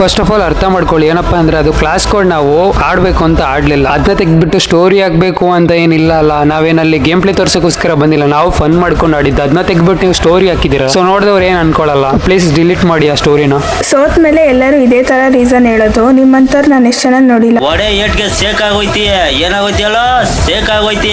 First of all ಅರ್ಥ ಮಾಡ್ಕೊಳ್ಳಿ. ಏನಪ್ಪಾ ಅಂದ್ರೆ ಅದು ಕ್ಲಾಸ್ ಕೋಡ್ ನಾವು ಆಡ್ಬೇಕು ಅಂತ ಆಡ್ಲಿಲ್ಲ. ಅದನ್ನ ತೆಗ್ದ್ಬಿಟ್ಟು ಸ್ಟೋರಿ ಆಗ್ಬೇಕು ಅಂತ ಏನಿಲ್ಲ ಅಲ್ಲ. ನಾವೇನಲ್ಲಿ ಗೇಮ್ ಪ್ಲೇ ತೋರ್ಸೋಕ್ಕೋಸ್ಕರ ಬಂದಿಲ್ಲ. ನಾವು ಫನ್ ಮಾಡ್ಕೊಂಡು ಆಡಿದ್ದು. ಅದನ್ನ ತೆಗ್ದ್ಬಿಟ್ಟು ನೀವು ಸ್ಟೋರಿ ಹಾಕಿದ್ದೀರಾ? ಸೊ ನೋಡಿದವ್ರು ಏನ್ ಅನ್ಕೊಳ್ಳಲ್ಲ ಪ್ಲೀಸ್ ಡಿಲೀಟ್ ಮಾಡಿ ಆ ಸ್ಟೋರಿನ ಸೋತ್ ಮೇಲೆ ಎಲ್ಲರೂ ಇದೇ ತರ ರೀಸನ್ ಹೇಳೋದು. ನಿಮ್ಮಂತವ್ರು ನಾನು ಎಷ್ಟು ಚೆನ್ನಾಗಿ ನೋಡಿಲ್ಲ. ಒಡೆ ಏಟ್ಗೆ ಸೇಕ್ ಆಗೋಯ್ತಿ ಏನಾಗೋಯ್ತಿ ಹೇಳೋ ಸೇಕ್ ಆಗೋಯ್ತಿ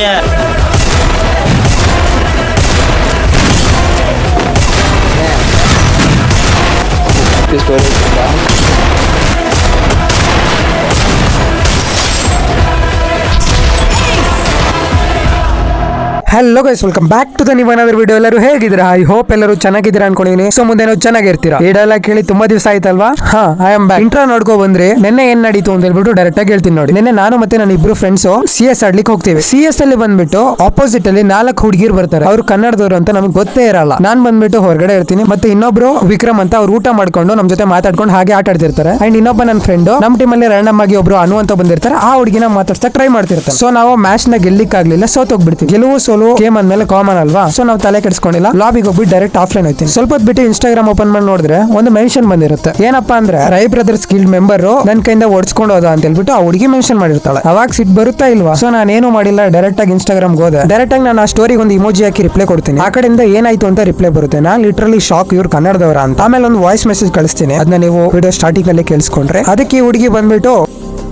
hello guys welcome back to the ನೀವು ಏನಾದ್ರು ವಿಡಿಯೋ ಎಲ್ಲರೂ ಹೇಗಿದ್ದೀರಾ? ಐ ಹೋಪ್ ಎಲ್ಲರೂ ಚೆನ್ನಾಗಿದ್ದೀರಾ ಅನ್ಕೊಂಡಿದ್ದೀನಿ. ಸೊ ಮುಂದೆ ನಾವು ಚೆನ್ನಾಗಿರ್ತೀರಾ? ಈ ಕೇಳಿ ತುಂಬಾ ದಿವಸ ಆಯ್ತಲ್ವಾ? ಹಾ ಐ ಆಮ್ ಬ್ಯಾಕ್ ಇಂಟ್ರಾ ನೋಡ್ಕೊ ಬಂದ್ರೆ ನಿನ್ನೆ ಏನ್ ನಡೀತು ಅಂತ ಹೇಳ್ಬಿಟ್ಟು ಡೈರೆಕ್ಟ್ ಆಗಿ ಹೇಳ್ತೀನಿ ನೋಡಿ. ನಿನ್ನೆ ನಾನು ಮತ್ತೆ ನನ್ನ ಇಬ್ರು ಫ್ರೆಂಡ್ಸ್ ಸಿ ಎಸ್ ಆಡ್ಲಿಕ್ಕೆ ಹೋಗ್ತೀವಿ. ಸಿ ಎಸ್ ಅಲ್ಲಿ ಬಂದ್ಬಿಟ್ಟು ಆಪೋಸಿಟ್ ಅಲ್ಲಿ ನಾಲ್ಕು ಹುಡುಗಿರು ಬರ್ತಾರೆ. ಅವ್ರು ಕನ್ನಡದವರು ಅಂತ ನಮ್ಗೆ ಗೊತ್ತೇ ಇರಲ್ಲ. ನಾನು ಬಂದ್ಬಿಟ್ಟು ಹೊರಗಡೆ ಇರ್ತೀನಿ. ಮತ್ತೆ ಇನ್ನೊಬ್ರು ವಿಕ್ರಮ್ ಅಂತ ಅವ್ರು ಊಟ ಮಾಡ್ಕೊಂಡು ನಮ್ ಜೊತೆ ಮಾತಾಡ್ಕೊಂಡು ಹಾಗೆ ಆಟ ಆಡ್ತಿರ್ತಾರೆ. ಅಂಡ್ ಇನ್ನೊಬ್ಬ ನನ್ನ ಫ್ರೆಂಡ್ ನಮ್ಮ ಟೀಮ್ ಅಲ್ಲಿ ರ್ಯಾಂಡಮ್ ಆಗಿ ಒಬ್ರು ಅನು ಅಂತ ಬಂದಿರ್ತಾರೆ. ಆ ಹುಡುಗಿನ ಮಾತಾಡ್ತಾ ಟ್ರೈ ಮಾಡ್ತಿರ್ತಾರೆ ಸೊ ನಾವು ಮ್ಯಾಚ್ನ ಗೆಲ್ಲಿಕ್ಕಾಗ್ಲಿಲ್ಲ. ಸೋತೋಗ್ಬಿಡ್ತೀವಿ ಗೆಲುವು ಗೇಮ್ ಅಂದ್ಮೇಲೆ ಕಾಮನ್ ಅಲ್ವಾ? ಸೊ ನಾವು ತಲೆ ಕೆಡಿಸ್ಕೊಂಡಿಲ್ಲ. ಲಾಬಿಗೆ ಹೋಗ್ಬಿಟ್ಟು ಡೈರೆಕ್ಟ್ ಆಫ್ಲೈನ್ ಹೋಗ್ತೀನಿ ಸ್ವಲ್ಪ ಹೊತ್ತು ಬಿಟ್ಟು ಇನ್ಸ್ಟಾಗ್ರಾಮ್ ಓಪನ್ ಮಾಡಿ ನೋಡಿದ್ರೆ ಒಂದು ಮೆನ್ಷನ್ ಬಂದಿರುತ್ತೆ. ಏನಪ್ಪಾ ಅಂದ್ರೆ ರೈ ಬ್ರದರ್ಸ್ ಗಿಲ್ಡ್ ಮೆಂಬರ್ ನನ್ನ ಕೈಯಿಂದ ಓಡಿಸ್ಕೊಂಡು ಹೋದ ಅಂತ ಹೇಳ್ಬಿಟ್ಟು ಆ ಹುಡುಗಿ ಮೆನ್ಷನ್ ಮಾಡಿರ್ತಾಳೆ. ಅವಾಗ ಸಿಟ್ ಬರುತ್ತಾ ಇಲ್ವಾ? ಸೊ ನಾನೇನು ಮಾಡಿಲ್ಲ ಡೈರೆಕ್ಟ್ ಆಗಿ ಇನ್ಸ್ಟಾಗ್ರಾಮ್ ಹೋದೆ. ಡೈರೆಕ್ಟ್ ಆಗಿ ನಾನು ಆ ಸ್ಟೋರಿಗೆ ಒಂದು ಇಮೋಜಿ ಹಾಕಿ ರಿಪ್ಲೈ ಕೊಡ್ತೀನಿ. ಆ ಕಡೆಯಿಂದ ಏನಾಯ್ತು ಅಂತ ರಿಪ್ಲೈ ಬರುತ್ತೆ. ನಾನು ಲಿಟ್ರಲಿ ಶಾಕ್ ಇವ್ರು ಕನ್ನಡದವರ ಅಂತ. ಆಮೇಲೆ ಒಂದು ವಾಯ್ಸ್ ಮೆಸೇಜ್ ಕಳಿಸ್ತೀನಿ. ಅದನ್ನ ನೀವು ವಿಡಿಯೋ ಸ್ಟಾರ್ಟಿಂಗ್ ಅಲ್ಲಿ ಕೇಳಿಸ್ಕೊಂಡ್ರೆ. ಅದಕ್ಕೆ ಹುಡುಗಿ ಬಂದ್ಬಿಟ್ಟು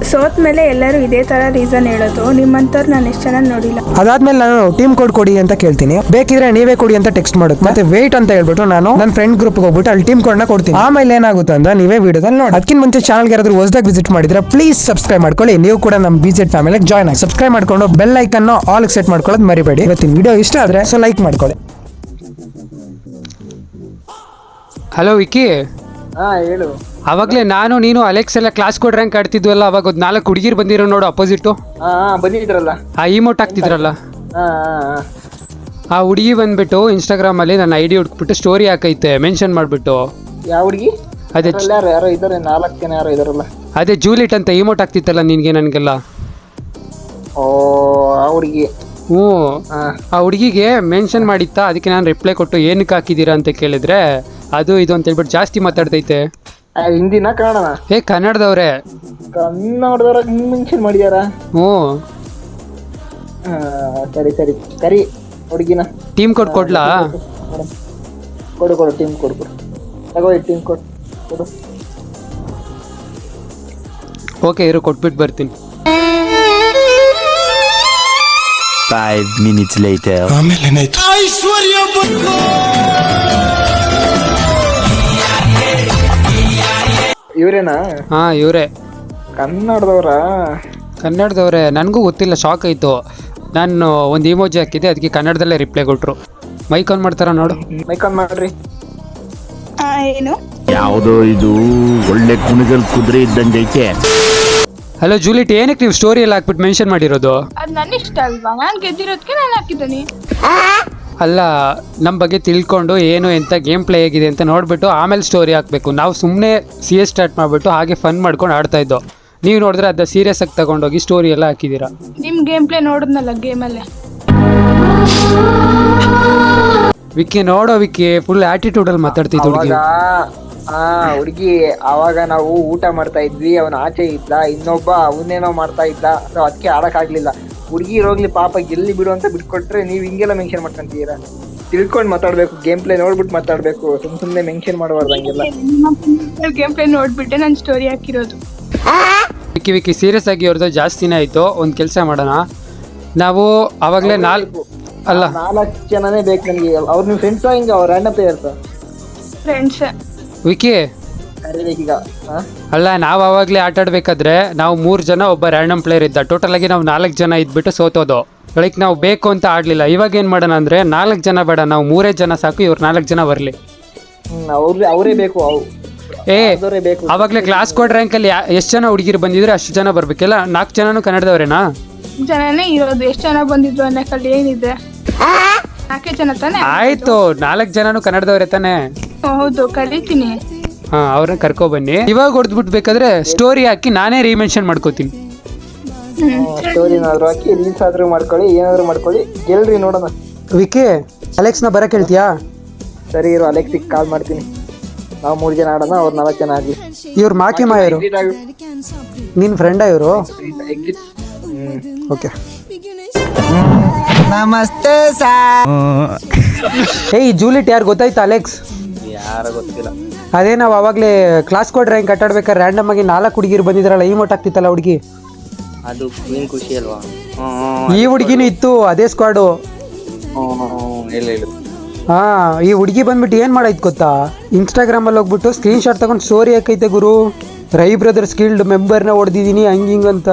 ಸೋತ್ ಮೇಲೆ ಎಲ್ಲರೂ ಇದೇ ತರ ರೀಸನ್ ಹೇಳೋದು. ನಿಮ್ಮಂತವ್ರು ನಾನು ಎಷ್ಟು ಚೆನ್ನಾಗಿ ನೋಡಿಲ್ಲ. ಅದಾದ್ಮೇಲೆ ನಾನು ಟೀಮ್ ಕೋಡ್ ಕೊಡಿ ಅಂತ ಕೇಳ್ತೀನಿ. ಬೇಕಿದ್ರೆ ನೀವೇ ಕೊಡಿ ಅಂತ ಟೆಕ್ಸ್ಟ್ ಮಾಡುತ್ತೆ. ಮತ್ತೆ ವೇಟ್ ಅಂತ ಹೇಳ್ಬಿಟ್ಟು ನಾನು ನನ್ನ ಫ್ರೆಂಡ್ ಗ್ರೂಪ್ ಹೋಗ್ಬಿಟ್ಟು ಅಲ್ಲಿ ಟೀಮ್ ಕೋಡ್ನ ಕೊಡ್ತೀನಿ. ಆಮೇಲೆ ಏನಾಗುತ್ತೆ ಅಂತ ನೀವೇ ವಿಡಿಯೋದಲ್ಲಿ ನೋಡಿ. ಅದಕ್ಕಿಂತ ಮುಂಚೆ ಚಾನಲ್ಗೆ ಯಾರಾದ್ರೂ ಹೊಸದಾಗಿ ವಿಸಿಟ್ ಮಾಡಿದ್ರೆ ಪ್ಲೀಸ್ ಸಬ್ಸ್ಕ್ರೈಬ್ ಮಾಡ್ಕೊಳ್ಳಿ. ನೀವು ಕೂಡ ನಮ್ಮ ಬಿಜೆಟ್ ಫ್ಯಾಮಿಲಿಗೆ ಜಾಯ್ನ್ ಆಗಿ ಸಬ್ಸ್ಕ್ರೈಬ್ ಮಾಡ್ಕೊಂಡು ಬೆಲ್ ಐಕನ್ ಆಲ್ ಸೆಟ್ ಮಾಡ್ಕೊಳ್ಳೋದು ಮರಿಬೇಡಿ. ಇವತ್ತಿನ ವಿಡಿಯೋ ಇಷ್ಟ ಆದ್ರೆ ಸೊ ಲೈಕ್ ಮಾಡ್ಕೊಳ್ಳಿ. ಹಲೋ ವಿಕಿ ಹಾ ಹೇಳು. ಅವಾಗ್ಲೇ ನಾನು ನೀನು ಅಲೆಕ್ಸ್ ಎಲ್ಲ ಕ್ಲಾಸ್ ಕೋಡ್ ರ್ಯಾಂಕ್ ಆಡ್ತಿದ್ವಲ್ಲ ಅವಾಗ ಒಂದ್ ನಾಲ್ಕು ಹುಡುಗಿರ್ ಬಂದಿರೋ ನೋಡು ಅಪೋಸಿಟ್ ಹಾ ಬಂದಿದ್ರಲ್ಲ. ಆ ಇಮೋಟ್ ಹಾಕ್ತಿದ್ರಲ್ಲ. ಹಾ ಆ ಹುಡುಗಿ ಬಂದ್ಬಿಟ್ಟು ಇನ್ಸ್ಟಾಗ್ರಾಮ್ ಅಲ್ಲಿ ನನ್ನ ಐಡಿ ಹುಡ್ಕ್ಬಿಟ್ಟು ಸ್ಟೋರಿ ಹಾಕೈತೆ ಮೆನ್ಷನ್ ಮಾಡ್ಬಿಟ್ಟು. ಯಾವ ಹುಡುಗಿ? ಅದೇ ಯಾರು ಯಾರೋ ಇದಾರೆ? ನಾಲ್ಕು ಜನ ಯಾರೋ ಇದಾರಲ್ಲ. ಅದೇ ಜೂಲಿಟ್ ಅಂತ ಇಮೋಟ್ ಆಗ್ತಿತ್ತಲ್ಲ ನಿನ್ಗೆ ನನಗೆಲ್ಲ. ಓ ಆ ಹುಡುಗಿ. ಹ್ಞೂ. ಹಾ. ಆ ಹುಡುಗಿಗೆ ಮೆನ್ಷನ್ ಮಾಡಿತ್ತಾ ಅದಕ್ಕೆ ನಾನು ರಿಪ್ಲೈ ಕೊಟ್ಟು ಏನಕ್ಕೆ ಹಾಕಿದ್ದೀರಾ ಅಂತ ಕೇಳಿದ್ರೆ ಅದು ಇದು ಅಂತ ಹೇಳ್ಬಿಟ್ಟು ಜಾಸ್ತಿ ಮಾತಾಡ್ತೈತೆ. ಹಿಂದಿನ ಕನ್ನಡನ ಏ ಕನ್ನಡದವ್ರೆ. ಕನ್ನಡದವ್ರ ಮೆನ್ಷನ್ ಮಾಡಿದಾರ? ಹ್ಞೂ. ಹಾ ಸರಿ ಸರಿ. ಕರಿ ಹುಡುಗಿನ. ಟೀಮ್ ಕೋಡ್ ಕೊಡ್ಲಾ? ಕೊಡು. ಕೊಡು ಟೀಮ್ ಕೊಡು ಕೊಡು. ತಗೋ ಟೀಮ್ ಕೋಡ್ ಕೊಡು. ಓಕೆ ಇರು ಕೊಟ್ಬಿಟ್ಟು ಬರ್ತೀನಿ. ಫೈವ್ ಮಿನಿಟ್ಸ್ ಲೇಟರ್ ಇವ್ರೇನಾ? ಹಾ ಇವರೇ. ಕನ್ನಡದವ್ರ? ಕನ್ನಡದವ್ರೆ ನನಗೂ ಗೊತ್ತಿಲ್ಲ ಶಾಕ್ ಆಯಿತು. ನಾನು ಒಂದು ಇಮೋಜಿ ಹಾಕಿದ್ದೆ ಅದಕ್ಕೆ ಕನ್ನಡದಲ್ಲೇ ರಿಪ್ಲೈ ಕೊಟ್ಟರು ಮೈಕ್ ಆನ್ ಮಾಡ್ತಾರ ನೋಡು. ಮೈಕಾನ್ ಮಾಡ್ರಿ. ಏನು? ಯಾವುದೋ ಇದು ಒಳ್ಳೆ ಕುಣಿಗಲ್ ಕುದುರೆ ಐತೆ. ಹಲೋ ಜೂಲಿಟ್ ಏನಕ್ಕೆ ನೀವು ಸ್ಟೋರಿ ಎಲ್ಲ ಹಾಕ್ಬಿಟ್ಟು ಮೆನ್ಷನ್ ಮಾಡಿರೋದು? ಅದು ನನ್ನ ಇಷ್ಟ ಅಲ್ವಾ? ನಾನು ಗೆದ್ದಿರೋದಕ್ಕೆ ನಾನು ಹಾಕಿದ್ದೀನಿ. ಅಲ್ಲ ನಮ್ಮ ಬಗ್ಗೆ ತಿಳ್ಕೊಂಡು ಏನು ಎಂತ ಗೇಮ್ ಪ್ಲೇ ಆಗಿದೆ ಅಂತ ನೋಡ್ಬಿಟ್ಟು ಆಮೇಲೆ ಸ್ಟೋರಿ ಹಾಕಬೇಕು. ನಾವು ಸುಮ್ಮನೆ ಸಿ ಎಸ್ ಸ್ಟಾರ್ಟ್ ಮಾಡಿಬಿಟ್ಟು ಹಾಗೆ ಫನ್ ಮಾಡ್ಕೊಂಡು ಆಡ್ತಾ ಇದ್ದೋ. ನೀವು ನೋಡಿದ್ರೆ ಅದ ಸೀರಿಯಸ್ ಆಗಿ ತಗೊಂಡೋಗಿ ಸ್ಟೋರಿ ಎಲ್ಲ ಹಾಕಿದ್ದೀರಾ? ನಿಮ್ಮ ಗೇಮ್ ಪ್ಲೇ ನೋಡಿದ್ನಲ್ಲ ಗೇಮಲ್ಲೇ ವಿಕ್ಕಿ ನೋಡೋ ವಿಕ್ಕಿ ಫುಲ್ ಆಟಿಟ್ಯೂಡಲ್ಲಿ ಮಾತಾಡ್ತಿದ್ದು ಅವಾಗ ಹುಡುಗಿ ಆ ಹುಡುಗಿ ಅವಾಗ ನಾವು ಊಟ ಮಾಡ್ತಾ ಇದ್ವಿ ಅವನ ಆಚೆ ಇದ್ದ ಇನ್ನೊಬ್ಬ ಅವನೇನೋ ಮಾಡ್ತಾ ಇದ್ದ ಸೊ ಅದಕ್ಕೆ ಆಡಕ್ ಆಗ್ಲಿಲ್ಲ ಹುಡುಗಿ ಇರೋಗ್ಲಿ ಪಾಪ ಎಲ್ಲಿ ಬಿಡು ಅಂತ ಬಿಟ್ಕೊಟ್ರೆ ನೀವು ಹಿಂಗೆಲ್ಲ ಮೆನ್ಷನ್ ಮಾಡ್ಕೊಂತೀರಾ? ತಿಳ್ಕೊಂಡು ಮಾತಾಡ್ಬೇಕು ಗೇಮ್ ಪ್ಲೇ ನೋಡ್ಬಿಟ್ಟು ಮಾತಾಡ್ಬೇಕು ಸುಮ್ ಸುಮ್ನೆ ಮೆನ್ಷನ್ ಮಾಡಬಾರ್ದಂಗೆಲ್ಲ. ಗೇಮ್ ಪ್ಲೇ ನೋಡ್ಬಿಟ್ಟೆ ನಾನು ಸ್ಟೋರಿ ಹಾಕಿರೋದು. ವಿಕ್ಕಿ ವಿಕ್ಕಿ ಸೀರಿಯಸ್ ಆಗಿ ಅವ್ರದ್ದು ಜಾಸ್ತಿನೇ ಆಯಿತು. ಒಂದು ಕೆಲಸ ಮಾಡೋಣ. ನಾವು ಆವಾಗಲೇ ನಾಲ್ಕು ಅಲ್ಲ. ನಾಲ್ಕು ಜನನೇ ಬೇಕು ನನಗೆ ಅವ್ರು ನಿಮ್ಮ ಫ್ರೆಂಡ್ಸಾ ಹಿಂಗ ಅವ್ರ ಅಣ್ಣ ಪ್ಲೇಯರ್ಸ್ ಫ್ರೆಂಡ್ಸ್ ವಿಕ್ಕಿ ಅಲ್ಲ ನಾವು ಅವಾಗಲೇ ಆಟ ಆಡ್ಬೇಕಾದ್ರೆ ನಾವು ಮೂರು ಜನ ಒಬ್ಬ ರ್ಯಾಂಡಮ್ ಪ್ಲೇಯರ್ ಇದ್ದ. ಟೋಟಲ್ ಆಗಿ ನಾವು ನಾಲ್ಕು ಜನ ಇದ್ಬಿಟ್ಟು ಸೋತೋದು. ಲೈಕ್ ನಾವು ಬೇಕು ಅಂತ ಆಡ್ಲಿಲ್ಲ. ಇವಾಗ ಏನು ಮಾಡೋಣ ಅಂದರೆ ನಾಲ್ಕು ಜನ ಬೇಡ ನಾವು ಮೂರೇ ಜನ ಸಾಕು ಇವ್ರು ನಾಲ್ಕು ಜನ ಬರಲಿ. ಅವ್ರೇ ಅವರೇ ಬೇಕು ಅವು. ಏ ಅವರೇ ಬೇಕು. ಅವಾಗಲೇ ಕ್ಲಾಸ್ ಕೋಡ್ ರ್ಯಾಂಕಲ್ಲಿ ಎಷ್ಟು ಜನ ಹುಡುಗಿರು ಬಂದಿದ್ರೆ ಅಷ್ಟು ಜನ ಬರಬೇಕಿಲ್ಲ ನಾಲ್ಕು ಜನನೂ ಕನ್ನಡದವರೇನಾ? ಜನನೇ ಇರೋದು. ಎಷ್ಟು ಜನ ಬಂದಿದ್ರು ಅನ್ನೋಕಲ್ಲಿ ಏನಿದೆ? ನಾಲ್ಕೇ ಜನ ತಾನೇ? ಆಯ್ತು ನಾಲ್ಕು ಜನನೂ ಕನ್ನಡದವ್ರೆ ತಾನೇ? ಹೌದು ಕರಿತೀನಿ ಹಾ ಅವ್ರನ್ನ ಕರ್ಕೊಬನ್ನಿ ಇವಾಗ ಹೊಡೆದು ಬಿಡ್ಬೇಕಾದ್ರೆ ಸ್ಟೋರಿ ಹಾಕಿ ನಾನೇ ರೀಮೆನ್ಷನ್ ಮಾಡ್ಕೋತೀನಿ. ಸ್ಟೋರಿನಾದ್ರೂ ಹಾಕಿ ರೀಲ್ಸ್ ಆದ್ರೂ ಮಾಡ್ಕೊಳ್ಳಿ ಏನಾದ್ರೂ ಮಾಡ್ಕೊಳ್ಳಿ. ಗೆಲ್ರಿ ನೋಡೋಣ. ವಿಕಿ ಅಲೆಕ್ಸ್ನ ಬರಕ್ ಹೇಳ್ತೀಯಾ? ಸರಿ ಇರು ಅಲೆಕ್ಸಿಗೆ ಕಾಲ್ ಮಾಡ್ತೀನಿ. ನಾವು ಮೂರು ಜನ ಆಡೋಣ ಅವ್ರು ನಾಲ್ಕು ಜನ ಆಗಲಿ ಇವ್ರು ಮಾಕಿ ಮಾಯರು ನಿನ್ ಫ್ರೆಂಡ ಇವರು? ಓಕೆ. ನಮಸ್ತೆ ಏಯ್ ಜೂಲಿಟ್ ಯಾರು ಗೊತ್ತಾಯ್ತಾ ಅಲೆಕ್ಸ್? ಯಾರು ಗೊತ್ತಿಲ್ಲ. ಅದೇ ನಾವು ಅವಾಗಲೇ ಕ್ಲಾಸ್ ಕೋಡ್ ರ್ಯಾಂಕ್ ಕಟ್ಟಾಡ್ಬೇಕಾದ್ರೆ ರ್ಯಾಂಡಮ್ ಆಗಿ ನಾಲ್ಕು ಹುಡುಗಿರು ಬಂದಿದ್ರಲ್ಲ ಈ ಮೋಟ್ ಆಗ್ತಿತ್ತಲ್ಲ ಹುಡುಗಿ? ಅದು ಖುಷಿ ಅಲ್ವಾ? ಈ ಹುಡುಗಿನೂ ಇತ್ತು ಅದೇ ಸ್ಕ್ವಾಡು ಹಾ ಈ ಹುಡುಗಿ ಬಂದ್ಬಿಟ್ಟು ಏನ್ ಮಾಡೈತ್ ಗೊತ್ತಾ? ಇನ್ಸ್ಟಾಗ್ರಾಮಲ್ಲಿ ಹೋಗ್ಬಿಟ್ಟು ಸ್ಕ್ರೀನ್ ಶಾಟ್ ತಗೊಂಡು ಸ್ಟೋರಿ ಹಾಕೈತೆ ಗುರು. ರೈ ಬ್ರದರ್ಸ್ ಗಿಲ್ಡ್ ಮೆಂಬರ್ನ ಹೊಡೆದಿದ್ದೀನಿ ಹಂಗ್ ಹಿಂಗೆ ಅಂತ.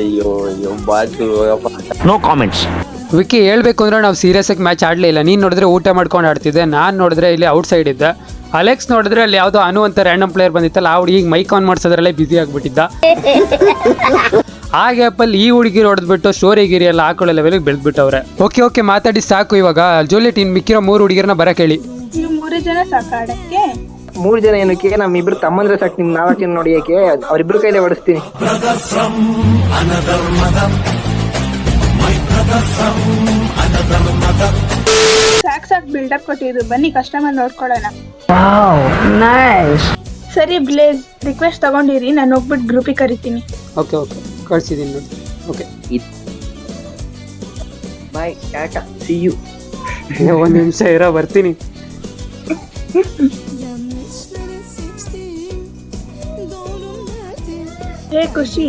ಅಯ್ಯೋ ಅಯ್ಯೋ ಬಾಟ್ಲು ನೋ ಕಾಮೆಂಟ್ಸ್ ವಿಕಿ ಹೇಳ್ಬೇಕು ಅಂದ್ರೆ ನಾವು ಸೀರಿಯಸ್ ಆಗಿ ಮ್ಯಾಚ್ ಆಡಲೇ ಇಲ್ಲ. ನೀನು ನೋಡಿದ್ರೆ ಊಟ ಮಾಡ್ಕೊಂಡು ಆಡ್ತಿದ್ದೆ ನಾನು ನೋಡಿದ್ರೆ ಇಲ್ಲಿ ಔಟ್ ಸೈಡ್ ಇದ್ದೆ. ಅಲೆಕ್ಸ್ ನೋಡಿದ್ರೆ ಅಲ್ಲಿ ಯಾವುದೋ ಅನು ಅಂತ ರ್ಯಾಂಡಮ್ ಪ್ಲೇಯರ್ ಬಂದಿತ್ತಲ್ಲ ಆ ಹುಡುಗಿ ಮೈಕ್ ಆನ್ ಮಾಡ್ಸೋದ್ರಲ್ಲೇ ಬ್ಯುಸಿ ಆಗ್ಬಿಟ್ಟಿದ್ದ. ಆ ಗ್ಯಾಪಲ್ಲಿ ಈ ಹುಡುಗಿ ಹೊಡೆದ್ಬಿಟ್ಟು ಸ್ಟೋರಿ ಗಿರಿ ಎಲ್ಲ ಹಾಕೊಳ್ಳೋ ಲೆವೆಲ್ಗೆ ಬೆಳೆದ್ಬಿಟ್ಟವ್ರೆ. ಓಕೆ ಓಕೆ ಮಾತಾಡಿ ಸಾಕು ಇವಾಗ. ಜೂಲಿಯಟ್ ಇನ್ ಮಿಕ್ಕಿರೋ ಮೂರು ಹುಡುಗಿರನ್ನ ಬರಕ್ಕೆ ಕೇಳಿ. ಮೂರು ಮೂರೇ ಜನ ಸಾಕಾಡಕ್ಕೆ ಮೂರ್ ಜನ ಏನಕ್ಕೆ ನಮ್ ಇಬ್ರು ತಮ್ಮಂದ್ರೆ ಸಾಕು ನಿಮ್ ನಾಲ್ಕು ಜನ ನೋಡಿಯಕ್ಕೆ ಅವ್ರಿಬ್ರು ಕೈಲೇ ಹೊಡಿಸ್ತೀನಿ. ಸಾಕ್ ಸಾಕ್ ಬಿಲ್ಡಪ್ ಕೊಟ್ಟಿದ್ರು. ಬನ್ನಿ ಕಸ್ಟಮರ್ ನೋಡ್ಕೊಳ್ಳೋಣ. ಸರಿ ಬ್ಲೇಸ್ ರಿಕ್ವೆಸ್ಟ್ ತಗೊಂಡಿರಿ. ನಾನು ಹೋಗ್ಬಿಟ್ಟು ಗ್ರೂಪಿಗೆ ಕರಿತೀನಿ. ಓಕೆ ಓಕೆ ಕಳ್ಸಿದ್ದೀನಿ ನೋಡಿ. Okay bye tata see you ಒಂದು ನಿಮಿಷ ಇರೋ ಬರ್ತೀನಿ. ಹೇ ಖುಷಿ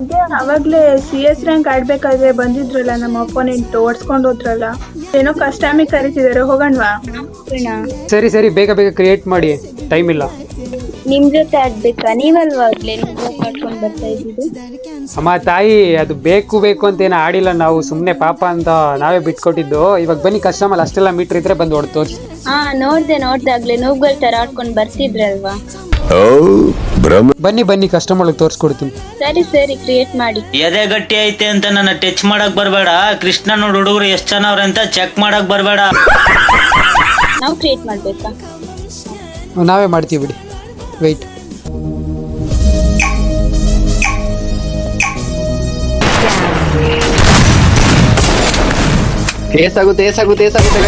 ಅದೇ ಅವಾಗ್ಲೇ ಸಿ ಎಸ್ ರ್ಯಾಂಕ್ ಆಡ್ಬೇಕಾದ್ರೆ ಬಂದಿದ್ರಲ್ಲ ನಮ್ಮ ಅಪೋನೆಂಟ್ ಓಡಿಸ್ಕೊಂಡು ಹೋದ್ರಲ್ಲ. ಏನೋ ಕಸ್ಟಮಿಗೆ ಕರಿತಿದಾರೆ ಹೋಗಣ್ವಾ? ಸರಿ ಸರಿ ಬೇಗ ಬೇಗ ಕ್ರಿಯೇಟ್ ಮಾಡಿ. ಟೈಮ್ ಇಲ್ಲ. ನಿಮ್ ಜೊತೆ ಆಡ್ಬೇಕಾ? ನೀವಲ್ವಾಗ್ಲೇ ನೀವು ಮಾಡ್ಕೊಂಡ್ ಬರ್ತಾ ಇದ್ದೀವಿ ಅಮ್ಮ ತಾಯಿ ಅದು ಬೇಕು ಬೇಕು ಅಂತ ಏನು ಆಡಿಲ್ಲ. ನಾವು ಸುಮ್ಮನೆ ಪಾಪ ಅಂತ ನಾವೇ ಬಿಟ್ಕೊಟ್ಟಿದ್ದು. ಇವಾಗ ಬನ್ನಿ ಕಸ್ಟಮರ್ ಅಷ್ಟೆಲ್ಲ ಮೀಟರ್ ಇದ್ರೆ ಬಂದು ಹೊಡ್ ಹಾ ನೋಡ್ದೆ ನೋಡ್ದಾಗ್ಲೇ ನೋವುಗಳ ತರ ಆಡ್ಕೊಂಡ್ ಬರ್ತಿದ್ರಲ್ವಾ? ಬನ್ನಿ ಬನ್ನಿ ಕಸ್ಟಮರ್ ತೋರಿಸ್ಕೊಡ್ತೀನಿ. ಸರಿ ಸರಿ ಕ್ರಿಯೇಟ್ ಮಾಡಿ. ಎದೆ ಗಟ್ಟಿ ಐತೆ ಅಂತ ನನ್ನ ಟಚ್ ಮಾಡಕ್ ಬರ್ಬೇಡ. ಕೃಷ್ಣ ನೋಡ್ ಹುಡುಗರು ಎಷ್ಟ್ ಚೆನ್ನಾವ್ರೆ ಅಂತ ಚೆಕ್ ಮಾಡಕ್ ಬರ್ಬೇಡ. ನಾವು ಕ್ರಿಯೇಟ್ ಮಾಡ್ಬೇಕಾ? ನಾವೇ ಮಾಡ್ತೀವಿ ಬಿಡಿ. ವೆಯ್ಟ್ ಏಸಾಗುತ್ತೆ ಏಸಾಗುತ್ತೆ ಏಸಾಗುತ್ತೆ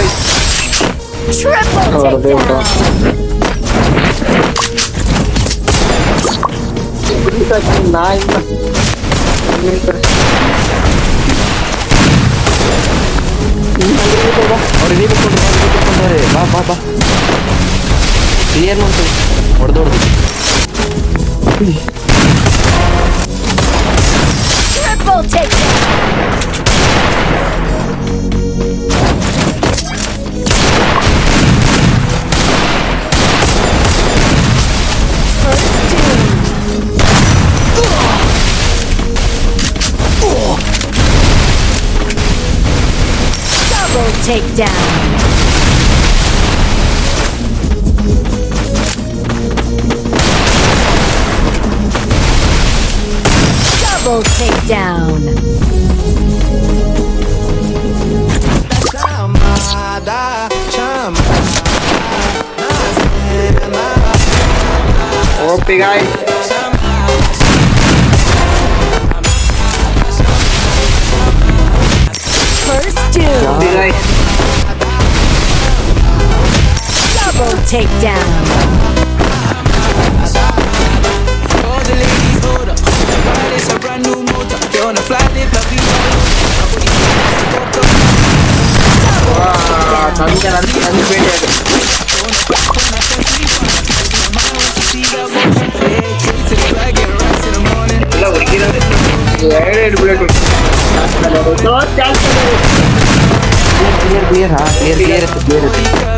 guys. ಹೊರ್ದೇ ಬಿಡು. ಇಬ್ರು ಸಾಕು, ನಾ ಇಲ್ಲ. ನೀನ್ ಕರ್ಸ್. ಅವ್ರು ಇದೀಗ ಕೊಂಡು ಕೊಂಡವ್ರೆ ಬಾ ಬಾ ಬಾ ಕ್ಲಿಯರ್ ಮಾಡ್ತೀವಿ ಹೊಡೆದು ಹೊಡೆದು takedown. Double takedown. OP guys. First two. OP. ವಾ, ನನ್ಗೆ ನನ್ ನನ್ ಬೇಡಿ ಅದು. ಎಲ್ಲ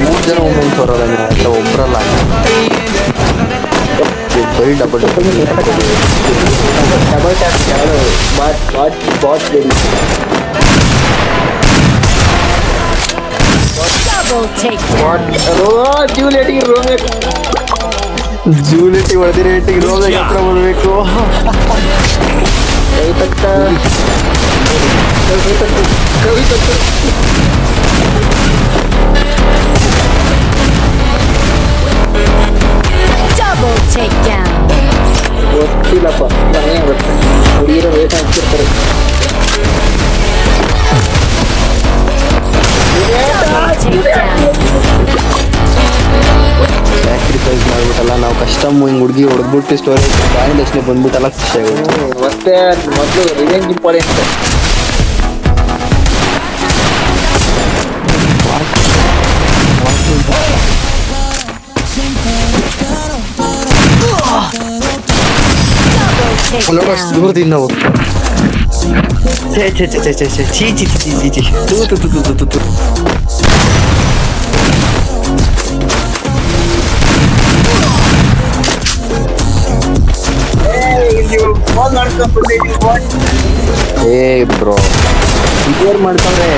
ಮೂರು ಜನ ಒಂದೊಂದು ಬರೋಲ್ಲ ಇಲ್ಲ ಒಬ್ರಲ್ಲ ಬರೀ ಡಬಲ್ ಡಬಲ್ ಟ್ಯಾಪ್ ಯಾರು ಬಾಟ್ ಬಾಟ್ ಬಾಟ್ ಬೇಕು ಬಾಟ್ ರೋ ಜೂಲಿಯಟ್ಗೆ ರೋಬೇಕು ಜೂಲಿಟಿ ಹೊಡೆದಿರೋ ರೇಟಿಗೆ ರೋಗ ಹತ್ರ ಬರಬೇಕು ಕವಿತಕ್ಕ ಕವಿತಕ್ಕ ಕವಿತಕ್ಕ ಹುಡುಗಿ ಹೊಡೆದ್ಬಿಟ್ಟು ಸ್ಟೋರಿ ಬಾಯಿ ಬಂದ್ಬಿಟ್ಟು ಬಂದ್ಬಿಟ್ಟಲ್ಲ ಖುಷಿ ಆಗುತ್ತೆ. ಮತ್ತೆ ಮೊದಲು ರಿವೆಂಜ್ ಇಂಪಾರ್ಟೆಂಟ್ ದೂರದಿಂದ ನಾವು ಛೇ ಛೇ ಛೇ ಛೇ ಛೇ ಛೇ ಛೀ ಛೀ ಛೀ. ಛೀ ಛೀ ತೂ ತೂ ತೂ ತು ತು. ಮಾಡ್ಕೊಂಡು ಏ ಬ್ರೋ. ಮಾಡ್ಕೊಂಡ್ರೆ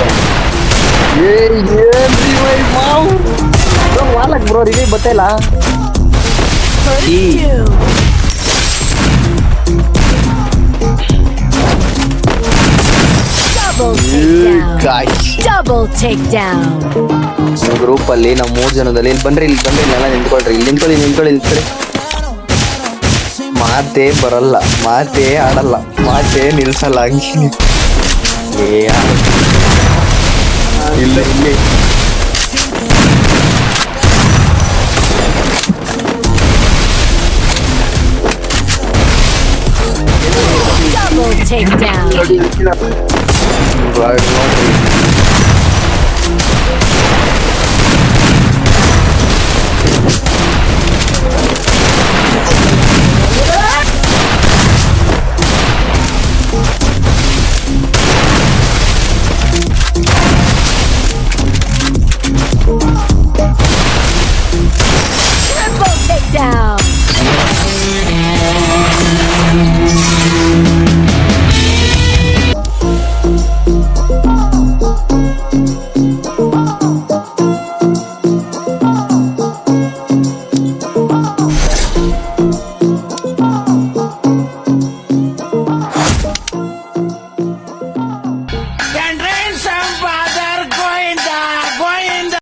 ಏ ಏನ್ ರಿವೈವ್ ಮಾವು? ಬ್ರೋ ವಾಲಕ್ ಬ್ರೋ ರಿವೈವ್ ಬತ್ತಲ್ಲ ಈ. ಗ್ರೂಪ್ ಅಲ್ಲಿ ನಾವು ಮೂರ್ ಜನದಲ್ಲಿ ಇಲ್ಲಿ ಬನ್ರಿ ಇಲ್ಲಿ ಬನ್ರಿ ಇಲ್ಲೆಲ್ಲ ನಿಂತ್ಕೊಳ್ರಿ. ಇಲ್ಲಿ ನಿಂತ್ಕೊಳ್ಳಿ ನಿಂತ್ಕೊಳ್ಳಿ ನಿಂತ್ಕೊಳ್ಳಿ. ಮಾತೇ ಬರಲ್ಲ ಮಾತೇ ಆಡಲ್ಲ ಮಾತೇ ನಿಲ್ಸಲ್ಲ ಹಂಗೆ ಏ ಆಡ- ಇಲ್ಲ ಇಲ್ಲಿ. Takedown. ಇವಾಗ ನೋಡ್ರಿ